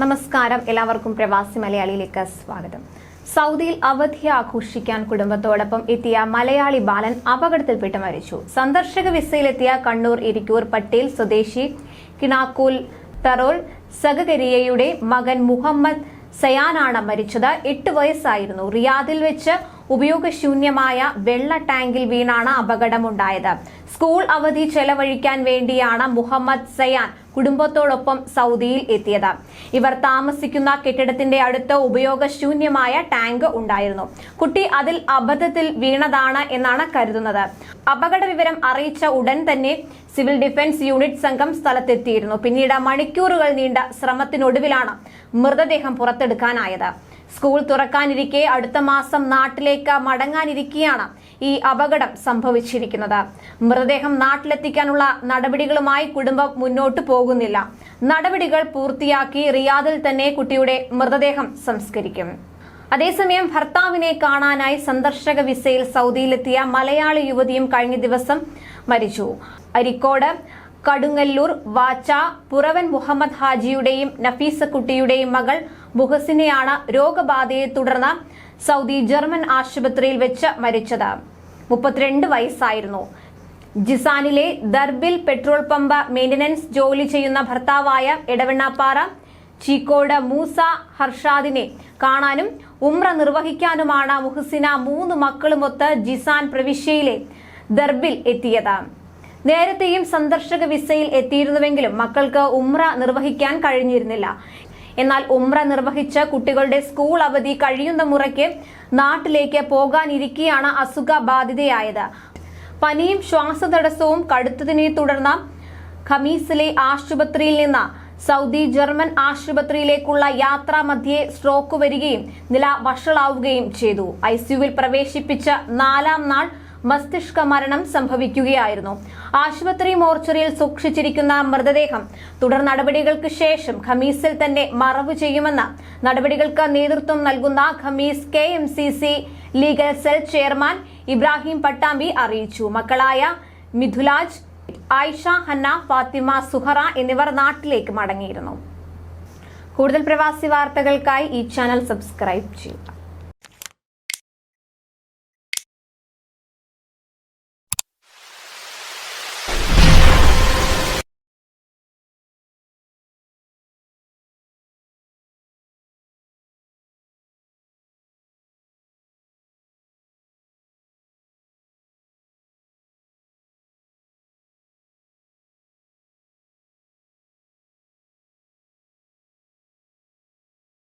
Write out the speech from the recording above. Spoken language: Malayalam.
നമസ്കാരം. എല്ലാവർക്കും പ്രവാസി മലയാളിയിലേക്ക് സ്വാഗതം. സൗദിയിൽ അവധി ആഘോഷിക്കാൻ കുടുംബത്തോടൊപ്പം എത്തിയ മലയാളി ബാലൻ അപകടത്തിൽപ്പെട്ട് മരിച്ചു. സന്ദർശക വിസയിലെത്തിയ കണ്ണൂർ ഇരിക്കൂർ പട്ടേൽ സ്വദേശി കിണാക്കൂൽ തറോൾ സഹകരിയയുടെ മകൻ മുഹമ്മദ് സയാനാണ് മരിച്ചത്. എട്ട് വയസ്സായിരുന്നു. റിയാദിൽ വെച്ച് ഉപയോഗശൂന്യമായ വെള്ള ടാങ്കിൽ വീണാണ് അപകടമുണ്ടായത്. സ്കൂൾ അവധി ചെലവഴിക്കാൻ വേണ്ടിയാണ് മുഹമ്മദ് സയാൻ കുടുംബത്തോടൊപ്പം സൗദിയിൽ എത്തിയത്. ഇവർ താമസിക്കുന്ന കെട്ടിടത്തിന്റെ അടുത്ത് ഉപയോഗശൂന്യമായ ടാങ്ക് ഉണ്ടായിരുന്നു. കുട്ടി അതിൽ അബദ്ധത്തിൽ വീണതാണ് എന്നാണ് കരുതുന്നത്. അപകട വിവരം അറിയിച്ച ഉടൻ തന്നെ സിവിൽ ഡിഫൻസ് യൂണിറ്റ് സംഘം സ്ഥലത്തെത്തിയിരുന്നു. പിന്നീട് മണിക്കൂറുകൾ നീണ്ട ശ്രമത്തിനൊടുവിലാണ് മൃതദേഹം പുറത്തെടുക്കാനായത്. സ്കൂൾ തുറക്കാനിരിക്കെ അടുത്ത മാസം നാട്ടിലേക്ക് മടങ്ങാനിരിക്കെയാണ് ഈ അപകടം സംഭവിച്ചിരിക്കുന്നത്. മൃതദേഹം നാട്ടിലെത്തിക്കാനുള്ള നടപടികളുമായി കുടുംബം മുന്നോട്ടു പോകുന്നില്ല. നടപടികൾ പൂർത്തിയാക്കി റിയാദിൽ തന്നെ കുട്ടിയുടെ മൃതദേഹം സംസ്കരിക്കും. അതേസമയം ഭർത്താവിനെ കാണാനായി സന്ദർശക വിസയിൽ സൗദിയിലെത്തിയ മലയാളി യുവതിയും കഴിഞ്ഞ ദിവസം മരിച്ചു. അരിക്കോട് കടുങ്ങല്ലൂർ വാച്ച പുറവൻ മുഹമ്മദ് ഹാജിയുടെയും നഫീസ കുട്ടിയുടെയും മകൾ മുഹസിനെയാണ് രോഗബാധയെ തുടർന്ന് സൗദി ജർമ്മൻ ആശുപത്രിയിൽ വെച്ച് മരിച്ചത്. മുപ്പത്തിരണ്ട് വയസ്സായിരുന്നു. ജിസാനിലെ ദർബിൽ പെട്രോൾ പമ്പ് മെയിന്റനൻസ് ജോലി ചെയ്യുന്ന ഭർത്താവായ എടവണ്ണാപ്പാറ ചീക്കോട് മൂസ ഹർഷാദിനെ കാണാനും ഉമ്ര നിർവഹിക്കാനുമാണ് മുഹസിന മൂന്ന് മക്കളുമൊത്ത് ജിസാൻ പ്രവിശ്യയിലെ ദർബിൽ എത്തിയത്. നേരത്തെയും സന്ദർശക വിസയിൽ എത്തിയിരുന്നുവെങ്കിലും മക്കൾക്ക് ഉമ്ര നിർവഹിക്കാൻ കഴിഞ്ഞിരുന്നില്ല. എന്നാൽ ഉംറ നിർവഹിച്ച് കുട്ടികളുടെ സ്കൂൾ അവധി കഴിയുന്ന മുറയ്ക്ക് നാട്ടിലേക്ക് പോകാനിരിക്കെയാണ് അസുഖ ബാധിതയായത്. പനിയും ശ്വാസതടസ്സവും കടുത്തതിനെ തുടർന്ന് ഖമീസിലെ ആശുപത്രിയിൽ നിന്ന് സൗദി ജർമ്മൻ ആശുപത്രിയിലേക്കുള്ള യാത്രാ മധ്യേ സ്ട്രോക്ക് വരികയും നില വഷളാവുകയും ചെയ്തു. ഐസിയുവിൽ പ്രവേശിപ്പിച്ച നാലാം നാൾ മസ്തിഷ്ക മരണം സംഭവിക്കുകയായിരുന്നു. ആശുപത്രി മോർച്ചറിയിൽ സൂക്ഷിച്ചിരിക്കുന്ന മൃതദേഹം തുടർ നടപടികൾക്ക് ശേഷം ഖമീസിൽ തന്നെ മറവ് ചെയ്യുമെന്ന് നടപടികൾക്ക് നേതൃത്വം നൽകുന്ന Khamis K M C C legal cell chairman Ibrahim Pattambi അറിയിച്ചു. മക്കളായ മിഥുലാജ് ആയിഷ ഹന്ന ഫാത്തിമ സുഹറ എന്നിവർ നാട്ടിലേക്ക് മടങ്ങിയിരുന്നു. കൂടുതൽ പ്രവാസി വാർത്തകൾക്കായി ഈ ചാനൽ സബ്സ്ക്രൈബ് ചെയ്യുക.